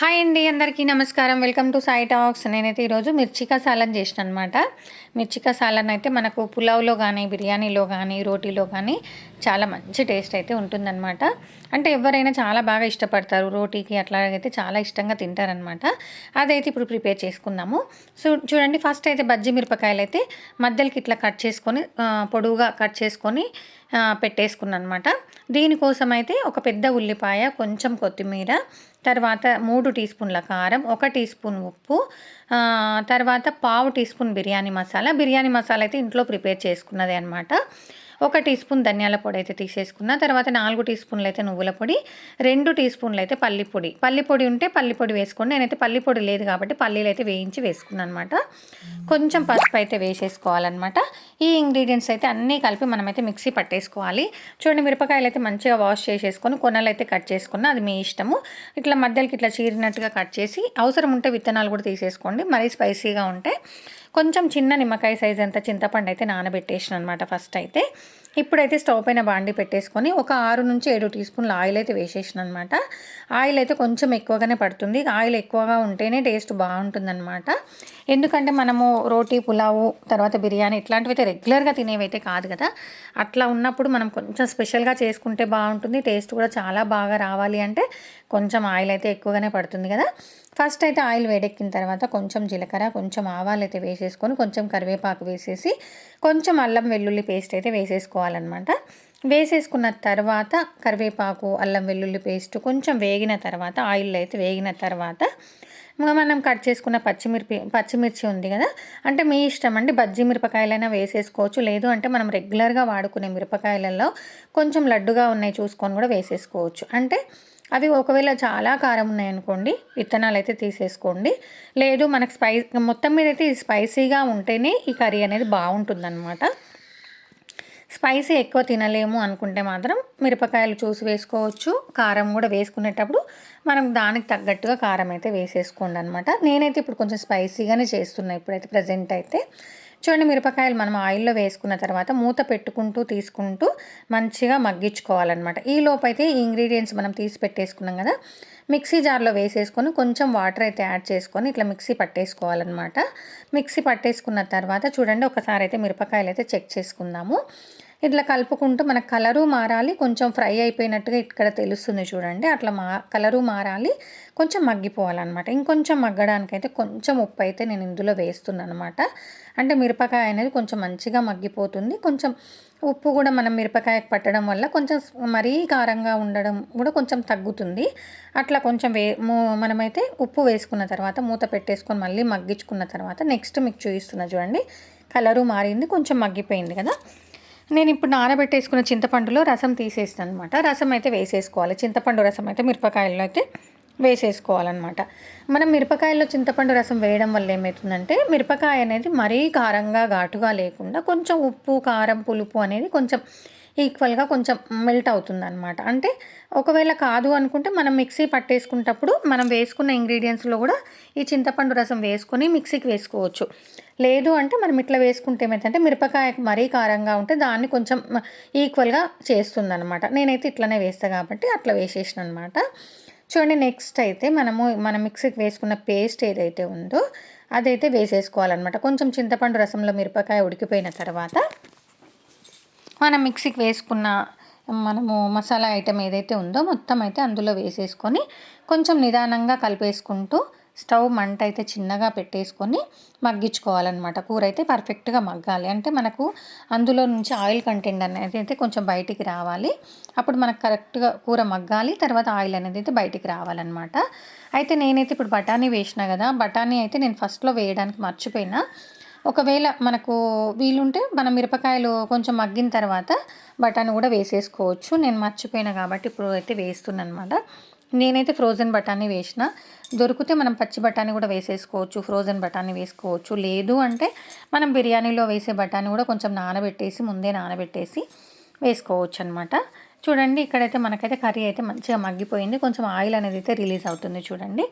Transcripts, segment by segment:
Hi అండి అందరికీ నమస్కారం. Welcome to Sai talks. నేనైతే ఈరోజు మిర్చికా సాలన్ చేసిన అనమాట మిర్చికా సాలన్ అయితే మనకు పులావ్లో కానీ బిర్యానీలో కానీ రోటీలో కానీ చాలా మంచి టేస్ట్ అయితే ఉంటుందన్నమాట. అంటే ఎవరైనా చాలా బాగా ఇష్టపడతారు రోటీకి అట్లాగైతే చాలా ఇష్టంగా తింటారనమాట అదైతే ఇప్పుడు ప్రిపేర్ చేసుకుందాము. సో చూడండి ఫస్ట్ అయితే బజ్జి మిరపకాయలు అయితే మధ్యలోకి ఇట్లా కట్ చేసుకొని పొడువుగా పొడవుగా కట్ చేసుకొని పెట్టేసుకున్నాను అనమాట దీనికోసం అయితే ఒక పెద్ద ఉల్లిపాయ కొంచెం కొత్తిమీర తర్వాత మూడు టీ స్పూన్ల కారం ఒక టీ స్పూన్ ఉప్పు తర్వాత పావు టీ స్పూన్ బిర్యానీ మసాలా. బిర్యానీ మసాలా అయితే ఇంట్లో ప్రిపేర్ చేసుకున్నదే అనమాట ఒక టీ స్పూన్ ధనియాల పొడి అయితే తీసేసుకున్న తర్వాత నాలుగు టీ స్పూన్లు అయితే నువ్వుల పొడి రెండు టీ స్పూన్లు అయితే పల్లి పొడి. పల్లి పొడి ఉంటే పల్లి పొడి వేసుకోండి. నేనైతే పల్లి పొడి లేదు కాబట్టి పల్లీలు అయితే వేయించి వేసుకున్నాను అనమాట కొంచెం పసుపు అయితే వేసేసుకోవాలన్నమాట. ఈ ఇంగ్రీడియంట్స్ అయితే అన్నీ కలిపి మనమైతే మిక్సీ పట్టేసుకోవాలి. చూడండి మిరపకాయలు అయితే మంచిగా వాష్ చేసేసుకొని కొనలు అయితే కట్ చేసుకున్న అది మీ ఇష్టము. ఇట్లా మధ్యలోకి ఇట్లా చీరినట్టుగా కట్ చేసి అవసరం ఉంటే విత్తనాలు కూడా తీసేసుకోండి. మరీ స్పైసీగా ఉంటే. కొంచెం చిన్న నిమ్మకాయ సైజ్ అంత చింతపండు అయితే నానబెట్టేసిన అనమాట ఫస్ట్ అయితే. ఇప్పుడైతే స్టవ్ పైన బాండి పెట్టేసుకొని ఒక ఆరు నుంచి ఏడు టీ స్పూన్ల ఆయిల్ అయితే వేసేసిన అనమాట ఆయిల్ అయితే కొంచెం ఎక్కువగానే పడుతుంది. ఆయిల్ ఎక్కువగా ఉంటేనే టేస్ట్ బాగుంటుందన్నమాట ఎందుకంటే మనము రోటీ పులావు తర్వాత బిర్యానీ ఇట్లాంటివి అయితే రెగ్యులర్గా తినేవైతే కాదు కదా. అట్లా ఉన్నప్పుడు మనం కొంచెం స్పెషల్గా చేసుకుంటే బాగుంటుంది. టేస్ట్ కూడా చాలా బాగా రావాలి అంటే కొంచెం ఆయిల్ అయితే ఎక్కువగానే పడుతుంది కదా. ఫస్ట్ అయితే ఆయిల్ వేడెక్కిన తర్వాత కొంచెం జీలకర్ర కొంచెం ఆవాలు అయితే వేసేసుకొని కొంచెం కరివేపాకు వేసేసి కొంచెం అల్లం వెల్లుల్లి పేస్ట్ అయితే వేసేసుకోవాలి. వేసేసుకోవాలన్నమాట వేసేసుకున్న తర్వాత కరివేపాకు అల్లం వెల్లుల్లి పేస్ట్ కొంచెం వేగిన తర్వాత ఆయిల్ అయితే వేగిన తర్వాత ఇంకా మనం కట్ చేసుకున్న పచ్చిమిర్పి పచ్చిమిర్చి ఉంది కదా అంటే మీ ఇష్టం అండి బజ్జీ మిరపకాయలైనా వేసేసుకోవచ్చు. లేదు అంటే మనం రెగ్యులర్గా వాడుకునే మిరపకాయలలో కొంచెం లడ్డుగా ఉన్నాయి చూసుకొని కూడా వేసేసుకోవచ్చు. అంటే అవి ఒకవేళ చాలా కారం ఉన్నాయనుకోండి విత్తనాలు అయితే తీసేసుకోండి. లేదు మనకు స్పై మొత్తం మీద అయితే స్పైసీగా ఉంటేనే ఈ కర్రీ అనేది బాగుంటుందన్నమాట. స్పైసీ ఎక్కువ తినలేము అనుకుంటే మాత్రం మిరపకాయలు చూసి వేసుకోవచ్చు. కారం కూడా వేసుకునేటప్పుడు మనం దానికి తగ్గట్టుగా కారం అయితే వేసేసుకోండి అనమాట నేనైతే ఇప్పుడు కొంచెం స్పైసీగానే చేస్తున్నా ఇప్పుడైతే ప్రజెంట్ అయితే. చూడండి మిరపకాయలు మనం ఆయిల్లో వేసుకున్న తర్వాత మూత పెట్టుకుంటూ తీసుకుంటూ మంచిగా మగ్గించుకోవాలన్నమాట. ఈ లోపైతే ఈ ఇంగ్రీడియంట్స్ మనం తీసి పెట్టేసుకున్నాం కదా మిక్సీ జార్లో వేసేసుకొని కొంచెం వాటర్ అయితే యాడ్ చేసుకొని ఇట్లా మిక్సీ పట్టేసుకోవాలన్నమాట. మిక్సీ పట్టేసుకున్న తర్వాత చూడండి ఒకసారి అయితే మిరపకాయలు అయితే చెక్ చేసుకుందాము. ఇట్లా కలుపుకుంటూ మనకు కలరు మారాలి. కొంచెం ఫ్రై అయిపోయినట్టుగా ఇక్కడ తెలుస్తుంది చూడండి. అట్లా మా కలరు మారాలి. కొంచెం మగ్గిపోవాలన్నమాట. ఇంకొంచెం మగ్గడానికైతే కొంచెం ఉప్పు అయితే నేను ఇందులో వేస్తున్నాను అనమాట అంటే మిరపకాయ అనేది కొంచెం మంచిగా మగ్గిపోతుంది. కొంచెం ఉప్పు కూడా మనం మిరపకాయకు పట్టడం వల్ల కొంచెం మరీ కారంగా ఉండడం కూడా కొంచెం తగ్గుతుంది. అట్లా కొంచెం వే మనమైతే ఉప్పు వేసుకున్న తర్వాత మూత పెట్టేసుకొని మళ్ళీ మగ్గించుకున్న తర్వాత నెక్స్ట్ మీకు చూపిస్తున్నా చూడండి. కలరు మారింది కొంచెం మగ్గిపోయింది కదా. నేను ఇప్పుడు నానబెట్టేసుకున్న చింతపండులో రసం తీసేస్తాను అనమాట రసం అయితే వేసేసుకోవాలి. చింతపండు రసం అయితే మిరపకాయల్లో అయితే వేసేసుకోవాలన్నమాట. మనం మిరపకాయల్లో చింతపండు రసం వేయడం వల్ల ఏమవుతుందంటే మిరపకాయ అనేది మరీ కారంగా ఘాటుగా లేకుండా కొంచెం ఉప్పు కారం పులుపు అనేది కొంచెం ఈక్వల్గా కొంచెం మెల్ట్ అవుతుంది అనమాట అంటే ఒకవేళ కాదు అనుకుంటే మనం మిక్సీ పట్టేసుకున్నప్పుడు మనం వేసుకున్న ఇంగ్రీడియంట్స్లో కూడా ఈ చింతపండు రసం వేసుకొని మిక్సీకి వేసుకోవచ్చు. లేదు అంటే మనం ఇట్లా వేసుకుంటే ఏమైందంటే మిరపకాయ మరీ కారంగా ఉంటే దాన్ని కొంచెం ఈక్వల్గా చేస్తుంది అనమాట నేనైతే ఇట్లనే వేస్తాను కాబట్టి అట్లా వేసేసిన అనమాట చూడండి నెక్స్ట్ అయితే మనము మన మిక్సీకి వేసుకున్న పేస్ట్ ఏదైతే ఉందో అదైతే వేసేసుకోవాలన్నమాట. కొంచెం చింతపండు రసంలో మిరపకాయ ఉడికిపోయిన తర్వాత మనం మిక్సీకి వేసుకున్న మనము మసాలా ఐటెం ఏదైతే ఉందో మొత్తం అయితే అందులో వేసేసుకొని కొంచెం నిదానంగా కలిపేసుకుంటూ స్టవ్ మంట అయితే చిన్నగా పెట్టేసుకొని మగ్గించుకోవాలన్నమాట. కూర అయితే పర్ఫెక్ట్గా మగ్గాలి. అంటే మనకు అందులో నుంచి ఆయిల్ కంటెంట్ అనేది అయితే కొంచెం బయటికి రావాలి. అప్పుడు మనకు కరెక్ట్గా కూర మగ్గాలి తర్వాత ఆయిల్ అనేది అయితే బయటికి రావాలన్నమాట. అయితే నేనైతే ఇప్పుడు బఠానీ వేసిన కదా బఠానీ అయితే నేను ఫస్ట్లో వేయడానికి మర్చిపోయినా. ఒకవేళ మనకు వీలుంటే మన మిరపకాయలు కొంచెం మగ్గిన తర్వాత బఠానీ కూడా వేసేసుకోవచ్చు. నేను మర్చిపోయినా కాబట్టి ఇప్పుడు అయితే వేస్తున్నాను అనమాట నేనైతే ఫ్రోజన్ బఠానీ వేసిన. దొరికితే మనం పచ్చి బఠానీ కూడా వేసేసుకోవచ్చు ఫ్రోజన్ బఠానీ వేసుకోవచ్చు. లేదు అంటే మనం బిర్యానీలో వేసే బఠానీ కూడా కొంచెం నానబెట్టేసి ముందే నానబెట్టేసి వేసుకోవచ్చు అనమాట చూడండి ఇక్కడైతే మనకైతే కర్రీ అయితే మంచిగా మగ్గిపోయింది. కొంచెం ఆయిల్ అనేది అయితే రిలీజ్ అవుతుంది చూడండి.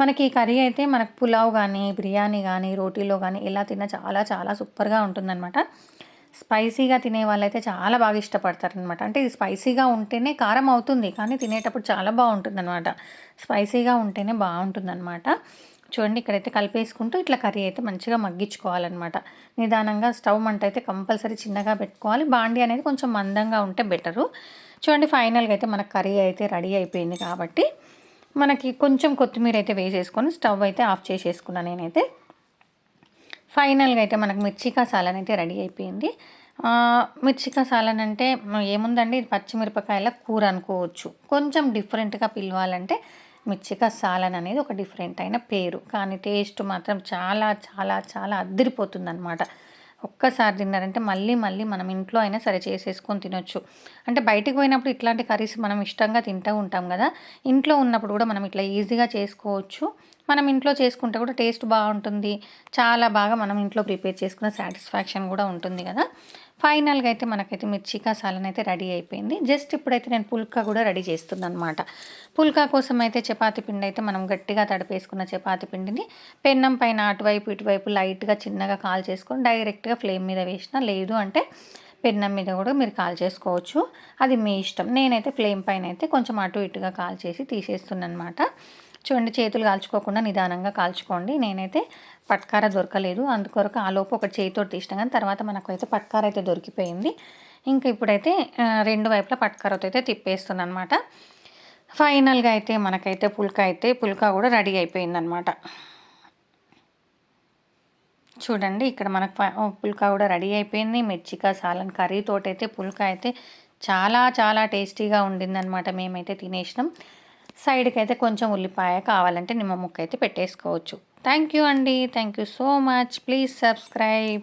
మనకి ఈ కర్రీ అయితే మనకు పులావ్ కానీ బిర్యానీ కానీ రోటీలో కానీ ఎలా తిన్నా చాలా చాలా సూపర్గా ఉంటుందన్నమాట. స్పైసీగా తినే వాళ్ళైతే చాలా బాగా ఇష్టపడతారనమాట అంటే ఇది స్పైసీగా ఉంటేనే కారం అవుతుంది కానీ తినేటప్పుడు చాలా బాగుంటుందన్నమాట. స్పైసీగా ఉంటేనే బాగుంటుందన్నమాట. చూడండి ఇక్కడైతే కలిపేసుకుంటూ ఇట్లా కర్రీ అయితే మంచిగా మగ్గించుకోవాలన్నమాట. నిదానంగా స్టవ్ మంట అయితే కంపల్సరీ చిన్నగా పెట్టుకోవాలి. బాండి అనేది కొంచెం మందంగా ఉంటే బెటరు. చూడండి ఫైనల్గా అయితే మనకు కర్రీ అయితే రెడీ అయిపోయింది కాబట్టి మనకి కొంచెం కొత్తిమీర అయితే వేసేసుకొని స్టవ్ అయితే ఆఫ్ చేసేసుకున్నాను నేనైతే. ఫైనల్గా అయితే మనకు మిర్చికా సాలన్ అయితే రెడీ అయిపోయింది. మిర్చికా సాలన్ అంటే ఏముందండి? పచ్చిమిరపకాయల కూర అనుకోవచ్చు. కొంచెం డిఫరెంట్గా పిలవాలంటే మిర్చికా సాలన్ అనేది ఒక డిఫరెంట్ అయిన పేరు. కానీ టేస్ట్ మాత్రం చాలా చాలా చాలా అద్దరిపోతుంది అన్నమాట ఒక్కసారి తిన్నారంటే మళ్ళీ మళ్ళీ మనం ఇంట్లో అయినా సరే చేసేసుకొని తినొచ్చు. అంటే బయటికి పోయినప్పుడు ఇట్లాంటి కర్రీస్ మనం ఇష్టంగా తింటూ ఉంటాం కదా ఇంట్లో ఉన్నప్పుడు కూడా మనం ఇట్లా ఈజీగా చేసుకోవచ్చు. మనం ఇంట్లో చేసుకుంటే కూడా టేస్ట్ బాగుంటుంది. చాలా బాగా మనం ఇంట్లో ప్రిపేర్ చేసుకున్న సాటిస్ఫాక్షన్ కూడా ఉంటుంది కదా. ఫైనల్గా అయితే మనకైతే మిర్చి కసాలని అయితే రెడీ అయిపోయింది. జస్ట్ ఇప్పుడైతే నేను పుల్కా కూడా రెడీ చేస్తున్నాను అనమాట పుల్కా కోసం అయితే చపాతి పిండి అయితే మనం గట్టిగా తడిపేసుకున్న చపాతి పిండిని పెన్నం పైన అటువైపు ఇటువైపు లైట్గా చిన్నగా కాల్ చేసుకొని డైరెక్ట్గా ఫ్లేమ్ మీద వేసిన లేదు అంటే పెన్నం మీద కూడా మీరు కాల్ చేసుకోవచ్చు. అది మీ ఇష్టం. నేనైతే ఫ్లేమ్ పైన అయితే కొంచెం అటు ఇటుగా కాల్ చేసి తీసేస్తున్నాను అనమాట చూడండి చేతులు కాల్చుకోకుండా నిదానంగా కాల్చుకోండి. నేనైతే పట్కార దొరకలేదు. అందుకొరకు ఆ లోపు ఒక చేతితో తీసిన కానీ తర్వాత మనకు అయితే పట్కార అయితే దొరికిపోయింది. ఇంకా ఇప్పుడైతే రెండు వైపులా పట్కారతో అయితే తిప్పేస్తుంది అనమాట ఫైనల్గా అయితే మనకైతే పుల్క అయితే పుల్క కూడా రెడీ అయిపోయిందనమాట. చూడండి ఇక్కడ మనకు పుల్కా కూడా రెడీ అయిపోయింది. మిర్చికా సాలన్ కర్రీతోటైతే అయితే పుల్కా అయితే చాలా చాలా టేస్టీగా ఉండిందనమాట. మేమైతే తినేసినాం. సైడ్కి అయితే కొంచెం ఉల్లిపాయ కావాలంటే నిమ్మ ముక్క అయితే పెట్టేసుకోవచ్చు. థ్యాంక్ యూ అండి. Thank you so much. Please subscribe.